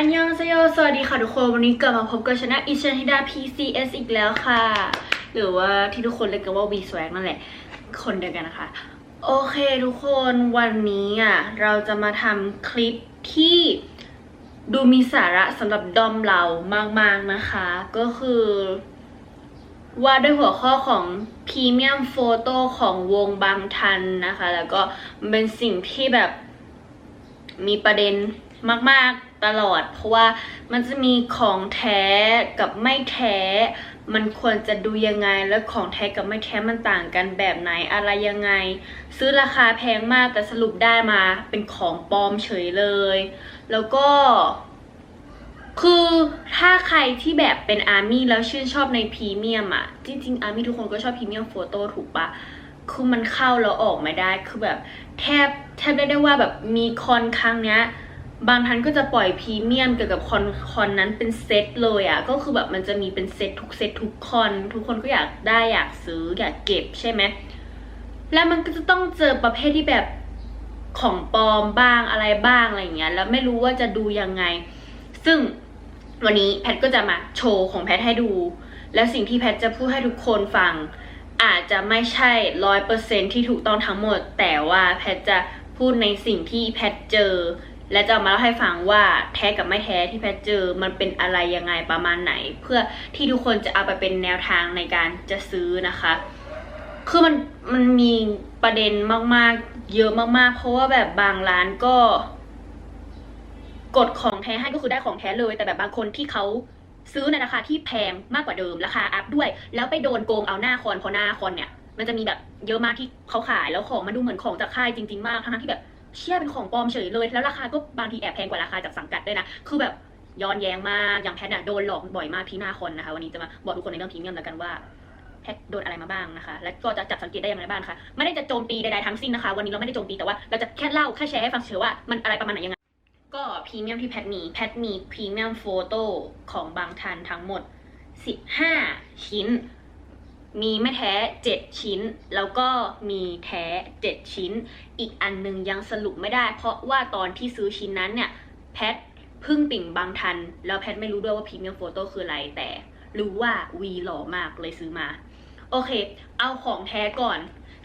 อันยองเซโยสวัสดีค่ะทุกคน วันนี้กลับมาพบกับชนะอิชันฮิดา PCS อีกแล้วค่ะ หรือว่าที่ทุกคนเรียกกันว่า V Swag นั่นแหละ คนเดียวกันนะคะ โอเคทุกคนวันนี้อะ เราจะมาทำคลิปที่ดูมีสาระสำหรับดอมเรามาก ๆ นะคะ ก็คือว่าด้วยหัวข้อของพรีเมียมโฟโต้ของวงบางทันนะคะ แล้วก็มันเป็นสิ่งที่แบบมีประเด็นมาก ๆ ตลอด เพราะว่ามันจะมีของแท้กับไม่แท้ มันควรจะดูยังไง แล้วของแท้กับไม่แท้มันต่างกันแบบไหนอะไรยังไง ซื้อราคาแพงมากแต่สรุปได้มาเป็นของปลอมเฉยเลย แล้วก็ คือถ้าใครที่แบบเป็นอาร์มี่แล้วชื่นชอบในพรีเมียมอะจริงๆอาร์มี่ทุกคนก็ชอบพรีเมียมโฟโต้ถูกปะคือมันเข้าแล้วออกไม่ได้คือแบบแทบแทบได้ได้ว่าแบบมีคอนครั้งเนี้ย บางท่านก็จะปล่อยพรีเมียมเกี่ยวกับคอนคอนนั้นเป็นเซตเลยอะก็คือแบบมันจะมีเป็นเซตทุกเซตทุกคอนทุกคนก็อยากได้อยากซื้ออยากเก็บใช่ไหมแล้วมันก็จะต้องเจอประเภทที่แบบของปลอมบ้างอะไรบ้างอะไรอย่างเงี้ยแล้วไม่รู้ว่าจะดูยังไง ซึ่งวันนี้แพทก็จะมาโชว์ของแพทให้ดู และสิ่งที่แพทจะพูดให้ทุกคนฟัง อาจจะไม่ใช่ร้อยเปอร์เซนที่ถูกต้องทั้งหมด แต่ว่าแพทจะพูดในสิ่งที่แพทเจอ และจะมาเล่าให้ฟังว่าแท้กับไม่แท้ที่แพทเจอมันเป็นอะไรยังไงประมาณไหน เพื่อที่ทุกคนจะเอาไปเป็นแนวทางในการจะซื้อนะคะ คือมันมันมีประเด็นมากๆ เยอะมากๆ เพราะว่าแบบบางร้านก็กดของแท้ให้ก็คือได้ของแท้เลย แต่แบบบางคนที่เขาซื้อในราคาที่แพงมากกว่าเดิมราคาอัพด้วย แล้วไปโดนโกงเอาหน้าคอนพราะหน้าคอนเนี่ยมันจะมีแบบเยอะมากที่เขาขายแล้วของมันดูเหมือนของจากค่ายจริง ๆ มากทั้งที่แบบ เชื่อเป็นของปลอมเฉยเลย แล้วราคาก็บางทีแอบแพงกว่าราคาจากสังกัดด้วยนะ คือแบบย้อนแย้งมาก อย่างแพทอะโดนหลอกบ่อยมากที่หน้าคอนนะคะ วันนี้จะมาบอกทุกคนในเรื่องพรีเมียมแล้วกันว่าแพทโดนอะไรมาบ้างนะคะ และก็จะจับสังเกตได้อย่างไรบ้างคะ ไม่ได้จะโจมตีใดๆทั้งสิ้นนะคะ วันนี้เราไม่ได้โจมตีแต่ว่าเราจะแค่เล่าแค่แชร์ให้ฟังเฉยว่ามันอะไรประมาณไหนยังไง ก็พรีเมียมที่แพทมี แพทมีพรีเมียมโฟโต้ของบางทันทั้งหมด 15 ชิ้น มีไม่แท้ 7 ชิ้น แล้วก็มีแท้ 7 ชิ้น อีกอันหนึงยังสรุปไม่ได้ เพราะว่าตอนที่ซื้อชิ้นนั้นเนี่ยแพทพึ่งติ่งบางทัน แล้วแพทไม่รู้ด้วยว่าพรีเมียมโฟโต้คืออะไรแต่รู้ว่าวีหล่อมากเลยซื้อมา โอเค เอาของแท้ก่อน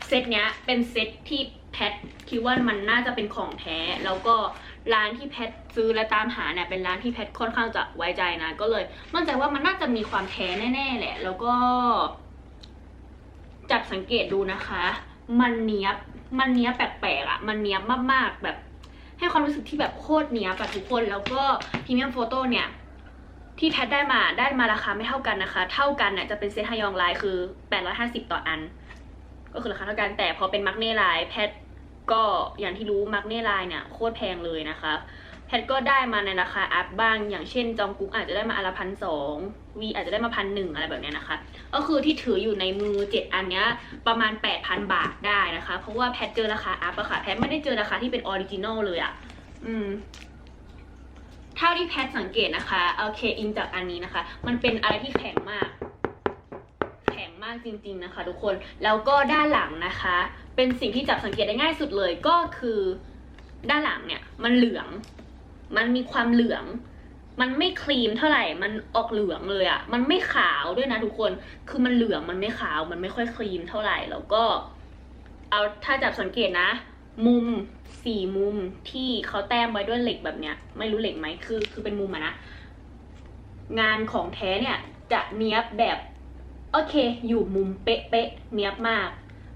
เซตเนี้ยเป็นเซตที่แพทคิดว่ามันน่าจะเป็นของแท้ แล้วก็ร้านที่แพทซื้อและตามหาเนี่ยเป็นร้านที่แพทค่อนข้างจะไว้ใจนะ ก็เลยมั่นใจว่ามันน่าจะมีความแท้แน่ ๆ แหละ แล้วก็ จับสังเกตดูนะคะ มันเนี้ยบมันเนี้ยแปลกๆอะ มันเนี้ยมากๆแบบ ให้ความรู้สึกที่แบบโคตรเนี้ยแบอะทุกคน แล้วก็พรีเมียมโฟโต้เนี่ย ที่แพทได้มาได้มาราคาไม่เท่ากันนะคะ เท่ากันเนี่ยจะเป็นเซตฮยองไลน์คือ 850 ต่ออัน ก็คือราคาเท่ากันแต่พอเป็นมักเน่ไลน์แพทก็อย่างที่รู้มักเน่ไลน์เนี่ยโคตรแพงเลยนะคะแพทก็ได้มาในราคาอัพบ้าง อย่างเช่นจองกุ๊กอาจจะได้มาอันลพันสอง วีอาจจะได้มาพันหนึ่งอะไรแบบนี้นะคะ ก็คือที่ถืออยู่ในมือเจ็ดอันเนี้ยประมาณ 8,000 บาทได้นะคะ เพราะว่าแพทเจอราคาอัพอะค่ะ แพทไม่ได้เจอราคาที่เป็นออริจินอลเลยอะอืมเท่าที่แพทสังเกตนะคะโอเคอิงจากอันนี้นะคะ มันเป็นอะไรที่แข็งมาก แข็งมากจริง ๆนะคะ ทุกคน แล้วก็ด้านหลังนะคะ เป็นสิ่งที่จับสังเกตได้ง่ายสุดเลยก็คือด้านหลังเนี่ย มันเหลือง มันมีความเหลือง มันไม่ครีมเท่าไหร่ มันออกเหลืองเลยอะมันไม่ขาวด้วยนะทุกคน คือมันเหลือง มันไม่ขาว มันไม่ค่อยครีมเท่าไหร่ แล้วก็ เอาถ้าจับสังเกตนะ มุมสี่มุมที่เขาแต้มไว้ด้วยเหล็กแบบเนี้ย ไม่รู้เหล็กไหมคือ คือเป็นมุมอะนะ งานของแท้เนี่ยจะเนี้ยบแบบ โอเค อยู่มุมเป๊ะๆเนี้ยบมาก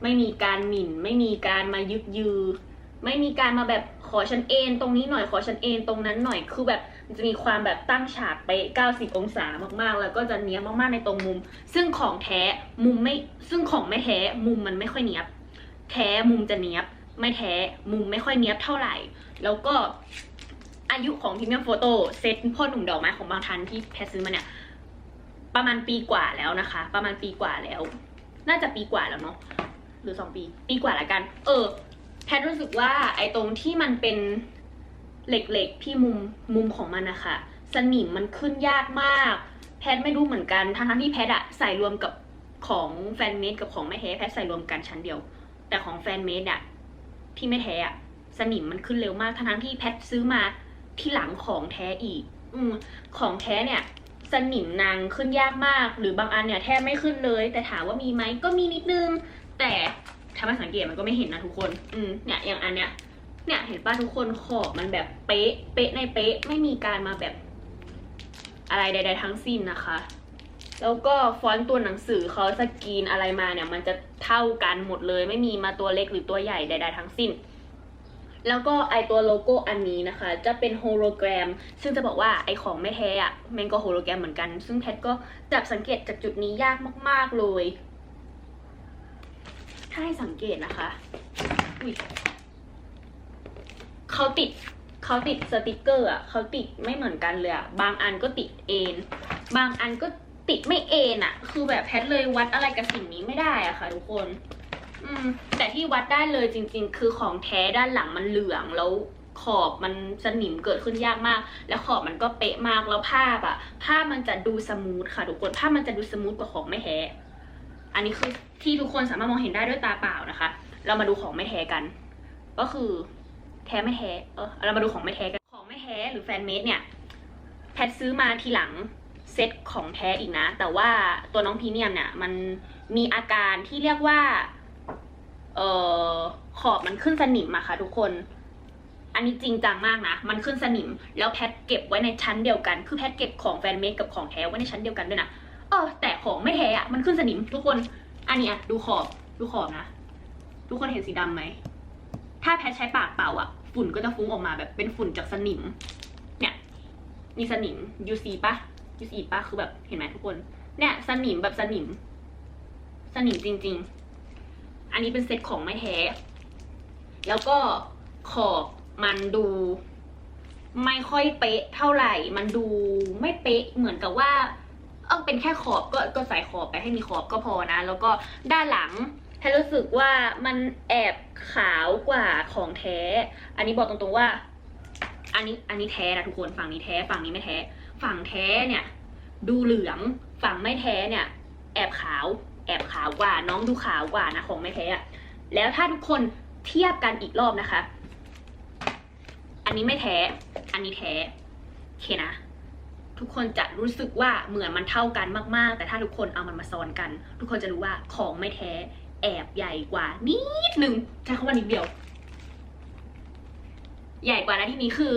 ไม่มีการหมิ่น ไม่มีการมายึกยือ ไม่มีการมาแบบ ขอฉันเอนตรงนี้หน่อยขอฉันเอนตรงนั้นหน่อยคือแบบมันจะมีความแบบตั้งฉากไป 90 องศามากๆ แล้วก็จะเนี้ยมากๆในตรงมุม ซึ่งของแท้มุมไม่ซึ่งของไม่แท้มุมมันไม่ค่อยเนี้ยบ แท้มุมจะเนี้ยบ ไม่แท้มุมไม่ค่อยเนี้ยบเท่าไหร่ แล้วก็อายุของพรีเมียมโฟโต้เซตพ่อหนุ่มดอกไม้ของบางทันที่แพทซื้อมาเนี่ยประมาณปีกว่าแล้วนะคะ ประมาณปีกว่าแล้ว น่าจะปีกว่าแล้วเนาะหรือสองปี ปีกว่าละกัน เออ แพทรู้สึกว่าไอ้ตรงที่มันเป็นเหล็กๆที่มุมมุมของมันนะคะสนิมมันขึ้นยากมาก แพทไม่รู้เหมือนกันทั้งที่แพทอะใส่รวมกับของแฟนเมดกับของไม่แท้แพทใส่รวมกันชั้นเดียว แต่ของแฟนเมดอะที่ไม่แท้อะสนิมมันขึ้นเร็วมากทั้งที่แพทซื้อมาที่หลังของแท้อีกออืมของแท้เนี่ย สนิมนางขึ้นยากมาก หรือบางอันเนี่ยแทบไม่ขึ้นเลย แต่ถามว่ามีไหมก็มีนิดนึง แต่ ถ้ามาสังเกตมันก็ไม่เห็นนะทุกคน อืมเนี่ยอย่างอันเนี้ย เนี่ยเห็นป่ะทุกคนขอบมันแบบเป๊ะ เป๊ะในเป๊ะ ไม่มีการมาแบบ อะไรใด ๆ ทั้งสิ้นนะคะ แล้วก็ฟอนต์ตัวหนังสือเขาสกรีนอะไรมาเนี่ย มันจะเท่ากันหมดเลย ไม่มีมาตัวเล็กหรือตัวใหญ่ใด ๆ ทั้งสิ้นแล้วก็ไอตัวโลโก้อันนี้นะคะ จะเป็นโฮโลแกรม ซึ่งจะบอกว่าไอของไม่แท้อะแมงก็โฮโลแกรมเหมือนกัน ซึ่งแพทก็จับสังเกตจากจุดนี้ยากมาก ๆ เลย้าให้สังเกตนะคะอุ้ยเขาติดเขาติดสติกเกอร์อะเขาติดไม่เหมือนกันเลยอะบางอันก็ติดเอ็นบางอันก็ติดไม่เอ็นอะ คือแบบแพทเลยวัดอะไรกับสิ่งนี้ไม่ได้อะค่ะทุกคน อืม แต่ที่วัดได้เลยจริง ๆ คือของแท้ด้านหลังมันเหลืองแล้วขอบมันสนิมเกิดขึ้นยากมาก แล้วขอบมันก็เป๊ะมากแล้วภาพอะภาพมันจะดูสมูทค่ะทุกคนภาพมันจะดูสมูทกว่าของไม่แท้ อันนี้คือที่ทุกคนสามารถมองเห็นได้ด้วยตาเปล่านะคะ เรามาดูของไม่แท้กัน ก็คือแท้ไม่แท้ เออเรามาดูของไม่แท้กัน ของไม่แท้หรือแฟนเมดเนี่ย แพทซื้อมาทีหลังเซตของแท้อีกนะ แต่ว่าตัวน้องพรีเมียมเนี่ยมันมีอาการที่เรียกว่า เออขอบมันขึ้นสนิมอะค่ะทุกคน อันนี้จริงจังมากนะ มันขึ้นสนิม แล้วแพทเก็บไว้ในชั้นเดียวกัน คือแพทเก็บของแฟนเมดกับของแท้ไว้ในชั้นเดียวกันด้วยนะ เออ แต่ของไม่แท้อะมันขึ้นสนิมทุกคน อันนี้ยดูขอบ ดูขอบนะ ทุกคนเห็นสีดำไหม ถ้าแพทใช้ปากเป่าอะฝุ่นก็จะฟุ้งออกมาแบบเป็นฝุ่นจากสนิม เนี่ย มีสนิมยูซีปะยูซีปะคือแบบเห็นไหมทุกคน เนี่ย สนิมแบบสนิม สนิมจริง ๆ อันนี้เป็นเซตของไม่แท้ แล้วก็ขอบมันดูไม่ค่อยเป๊ะเท่าไหร่ มันดูไม่เป๊ะเหมือนกับว่า เออเป็นแค่ขอบก็ก็ใส่ขอบไปให้มีขอบก็พอนะ แล้วก็ด้านหลังแพทรู้สึกว่ามันแอบขาวกว่าของแท้ อันนี้บอกตรงๆว่า อันนี้อันนี้แท้นะทุกคนฝั่งนี้แท้ฝั่งนี้ไม่แท้ ฝั่งแท้เนี่ย ดูเหลืองฝั่งไม่แท้เนี่ย แอบขาว แอบขาวกว่า น้องดูขาวกว่านะของไม่แท้อะแล้วถ้าทุกคนเทียบกันอีกรอบนะคะ อันนี้ไม่แท้ อันนี้แท้โอเคนะ ทุกคนจะรู้สึกว่าเหมือนมันเท่ากันมากๆ แต่ถ้าทุกคนเอามันมาซ้อนกัน ทุกคนจะรู้ว่าของไม่แท้แอบใหญ่กว่านิดนึงใช้คำว่านิดเดียว ใหญ่กว่านะที่นี้คือ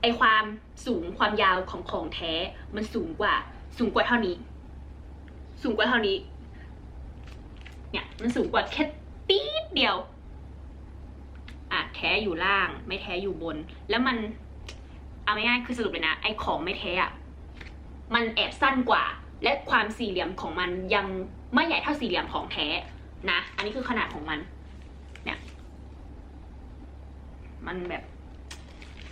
ไอความสูงความยาวของของแท้มันสูงกว่า สูงกว่าเท่านี้ สูงกว่าเท่านี้ เนี่ยมันสูงกว่าแค่ตีดเดียวอะแท้อยู่ล่าง ไม่แท้อยู่บน แล้วมัน เอาง่ายๆคือสรุปเลยนะ ไอของไม่แท้อะมันแอบสั้นกว่า และความสี่เหลี่ยมของมันยังไม่ใหญ่เท่าสี่เหลี่ยมของแท้นะ อันนี้คือขนาดของมัน เนี่ย มันแบบ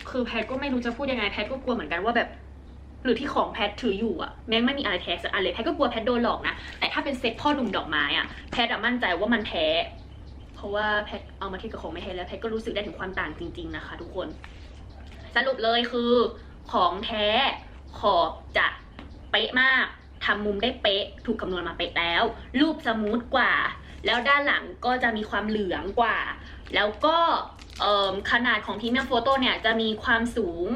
คือแพทก็ไม่รู้จะพูดยังไงแพทก็กลัวเหมือนกันว่าแบบ หรือที่ของแพทถืออยู่อะแม้ไม่มีอะไรแท้สักอันเลยแพทก็กลัวแพทโดนหลอกนะแต่ถ้าเป็นเซ็ตพ่อหนุ่มดอกไม้อะแพทอะมั่นใจว่ามันแท้ เพราะว่าแพทเอามาเทียบกับของไม่แท้แล้วแพทก็รู้สึกได้ถึงความต่างจริง ๆนะคะ ทุกคน สรุปเลยคือของแท้ขอบจะเป๊ะมากทำมุมได้เป๊ะ ถูกคำนวณมาเป๊ะแล้ว รูปสมูทกว่า แล้วด้านหลังก็จะมีความเหลืองกว่า แล้วก็ขนาดของพรีเมียมโฟโต้เนี่ยจะมีความสูง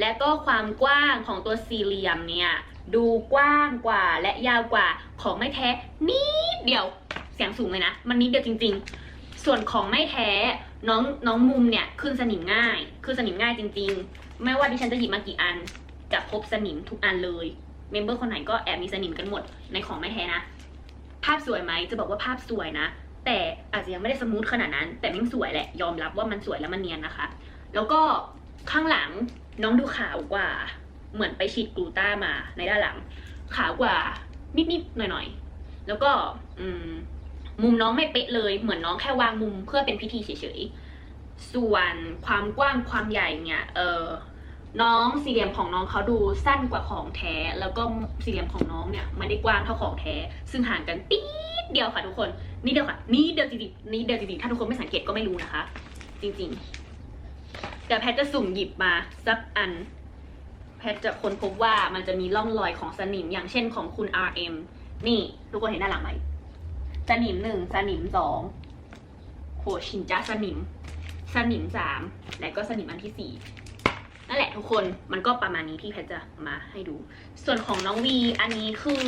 และก็ความกว้างของตัวสี่เหลี่ยมเนี่ยดูกว้างกว่าและยาวกว่าของไม่แท้นิดเดียวเสียงสูงเลยนะ มันนิดเดียวจริง ๆ ส่วนของไม่แท้ น้องน้องมุมเนี่ยขึ้นสนิมง่าย ขึ้นสนิมง่ายจริง ๆ ไม่ว่าดิฉันจะหยิบมากี่อัน จะพบสนิมทุกอันเลย เมมเบอร์คนไหนก็แอบมีสนิมกันหมดในของไม่แท้นะ ภาพสวยไหมจะบอกว่าภาพสวยนะ แต่อาจจะยังไม่ได้สมูทขนาดนั้น แต่มันสวยแหละ ยอมรับว่ามันสวยแล้วมันเนียนนะคะ แล้วก็ข้างหลังน้องดูขาวกว่า เหมือนไปฉีดกลูต้ามาในด้านหลัง ขาวกว่านิดๆหน่อยๆ แล้วก็อืม มุมน้องไม่เป๊ะเลย เหมือนน้องแค่วางมุมเพื่อเป็นพิธีเฉยๆ ส่วนความกว้างความใหญ่เนี่ยเออน้องสี่เหลี่ยมของน้องเขาดูสั้นกว่าของแท้ แล้วก็สี่เหลี่ยมของน้องเนี่ยไม่ได้กว้างเท่าของแท้ ซึ่งห่างกันปี๊ดเดียวค่ะทุกคนนี่เดียวค่ะ นี่เดียวจริงๆนี่เดียวจริงๆถ้าทุกคนไม่สังเกตก็ไม่รู้นะคะ จริงๆ แต่แพทจะสุ่มหยิบมาสักอัน แพทจะค้นพบว่ามันจะมีร่องรอยของสนิมอย่างเช่นของคุณ RM นี่ทุกคนเห็นด้าหลังไหม สนิมหนึ่งสนิมสองโหชินจ้าสนิม สนิมสามและก็สนิมอันที่สี่นั่นแหละทุกคนมันก็ประมาณนี้ที่แพทจะมาให้ดู ส่วนของน้องวีอันนี้คือ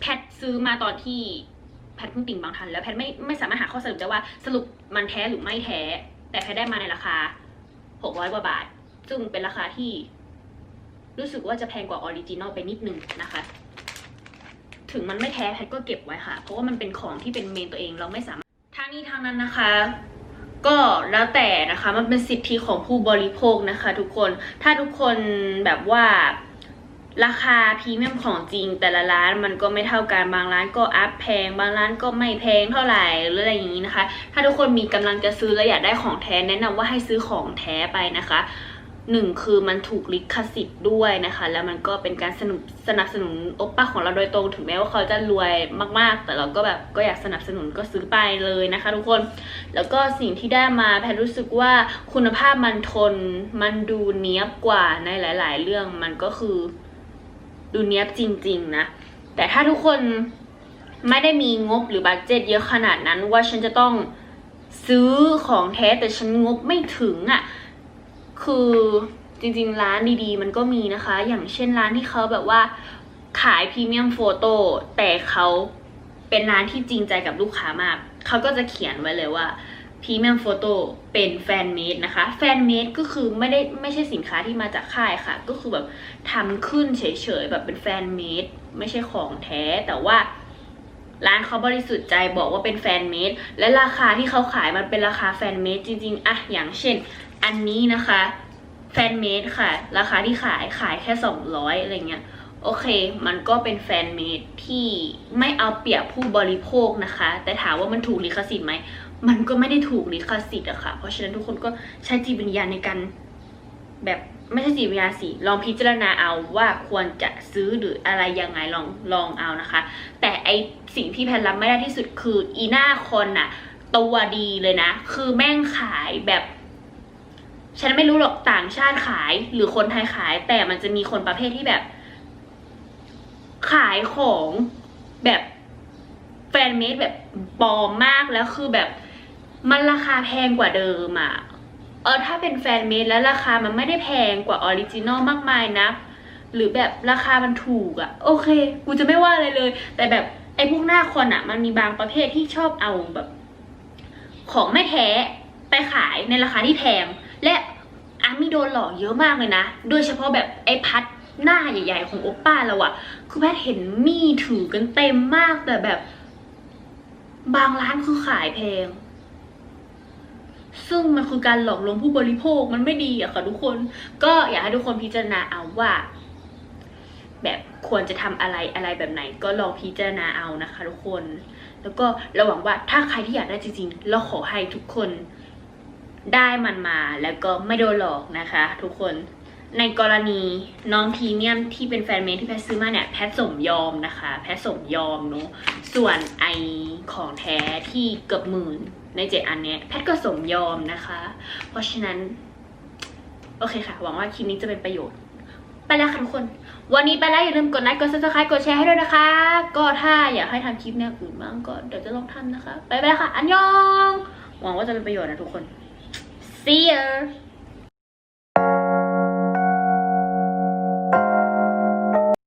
แพทซื้อมาตอนที่แพทเพิ่งติ่งบางทัน แล้วแพทไม่ไม่สามารถหาข้อสรุปได้ว่าสรุปมันแท้หรือไม่แท้ แต่แพทได้มาในราคา600กว่าบาท ซึ่งเป็นราคาที่ รู้สึกว่าจะแพงกว่าออริจินอลไปนิดนึงนะคะ ถึงมันไม่แท้แพทก็เก็บไว้ค่ะ เพราะว่ามันเป็นของที่เป็นเมนตัวเองเราไม่สามารถทางนี้ทางนั้นนะคะ ก็แล้วแต่นะคะมันเป็นสิทธิของผู้บริโภคนะคะ ทุกคนถ้าทุกคนแบบว่าราคาพรีเมียมของจริงแต่ละร้านมันก็ไม่เท่ากันบางร้านก็อัพแพง บางร้านก็ไม่แพงเท่าไหร่หรืออะไรอย่างนี้นะคะ ถ้าทุกคนมีกำลังจะซื้อและอยากได้ของแท้แนะนำว่าให้ซื้อของแท้ไปนะคะ หนึ่งคือมันถูกลิขสิทธิ์ด้วยนะคะ แล้วมันก็เป็นการสนุบสนับสนุนโอปป้าของเราโดยตรงถึงแม้ว่าเขาจะรวยมากๆ แต่เราก็แบบก็อยากสนับสนุนก็ซื้อไปเลยนะคะ ทุกคนแล้วก็สิ่งที่ได้มาแพทรู้สึกว่าคุณภาพมันทนมันดูเนี้ยบกว่าในหลาย ๆ เรื่องมันก็คือดูเนี้ยบจริง ๆ นะ แต่ถ้าทุกคนไม่ได้มีงบหรือบัตเจ็ตเยอะขนาดนั้นว่าฉันจะต้องซื้อของแท้แต่ฉันงบไม่ถึงอะ่ะ คือจริงๆ ร้านดีๆ มันก็มีนะคะ อย่างเช่นร้านที่เขาแบบว่าขายพรีเมียมโฟโต้แต่เขาเป็นร้านที่จริงใจกับลูกค้ามาก เขาก็จะเขียนไว้เลยว่าพรีเมียมโฟโต้เป็นแฟนเมดนะคะ แฟนเมดก็คือไม่ได้ไม่ใช่สินค้าที่มาจากค่ายค่ะ ก็คือแบบทำขึ้นเฉยๆ แบบเป็นแฟนเมดไม่ใช่ของแท้ แต่ว่าร้านเขาบริสุทธิ์ใจบอกว่าเป็นแฟนเมดและราคาที่เขาขายมันเป็นราคาแฟนเมดจริงๆอะอย่างเช่น อันนี้นะคะแฟนเมดค่ะ ราคาที่ขายขายแค่200อะไรเงี้ยโอเค มันก็เป็นแฟนเมดที่ไม่เอาเปรียบผู้บริโภคนะคะ แต่ถามว่ามันถูกลิขสิทธิ์ไหม มันก็ไม่ได้ถูกลิขสิทธิ์อะค่ะ เพราะฉะนั้นทุกคนก็ใช้จิตวิญญาณในการแบบไม่ใช่จิตวิญญาณสิ ลองพิจารณาเอาว่าควรจะซื้อหรืออะไรยังไงลองลองเอานะคะ แต่ไอสิ่งที่แพนรับไม่ได้ที่สุดคืออีหน้าคนน่ะตัวดีเลยนะ คือแม่งขายแบบ ฉันไม่รู้หรอกต่างชาติขายหรือคนไทยขาย แต่มันจะมีคนประเภทที่แบบ ขายของแบบแฟนเมดแบบปลอมมากแล้วคือแบบมันราคาแพงกว่าเดิมอะเออถ้าเป็นแฟนเมดแล้วราคามันไม่ได้แพงกว่าออริจินอลมากมายนะหรือแบบราคามันถูกอะโอเค กูจะไม่ว่าอะไรเลย แต่แบบไอ้พวกหน้าคนอะ มันมีบางประเภทที่ชอบเอาแบบ ของไม่แท้ไปขายในราคาที่แพง และอามีโดนหลอกเยอะมากเลยนะ โดยเฉพาะแบบไอ้พัดหน้าใหญ่ ๆ ของโอปป้าเราอะคือแพทย์เห็นมีถือกันเต็มมากแต่แบบ บางร้านคือขายแพง ซึ่งมันคือการหลอกลวงผู้บริโภคมันไม่ดีอะค่ะทุกคน ก็อยากให้ทุกคนพิจารณาเอาว่า แบบควรจะทำอะไรอะไรแบบไหน ก็ลองพิจารณาเอานะคะ ทุกคน แล้วก็ระหวังว่าถ้าใครที่อยากได้จริงๆเราขอให้ทุกคน ได้มันมาแล้วก็ไม่โดนหลอกนะคะ ทุกคนในกรณีน้องพรีเมียมที่เป็นแฟนเมดที่แพทซื้อมาเนี่ยแพทสมยอมนะคะ แพทสมยอมเนาะส่วนไอของแท้ที่เกือบหมื่นในเจ็ดอันเนี้ยแพทก็สมยอมนะคะ เพราะฉะนั้น โอเคค่ะ หวังว่าคลิปนี้จะเป็นประโยชน์ ไปแล้วค่ะทุกคน วันนี้ไปแล้ว อย่าลืมกดไลค์กด subscribe กดแชร์ให้ด้วยนะคะ ก็ถ้าอยากให้ทำคลิปแนวอื่นบ้างก็เดี๋ยวจะลองทำนะคะ ไปไปแล้วค่ะ อันยอง หวังว่าจะเป็นประโยชน์นะทุกคน See ya!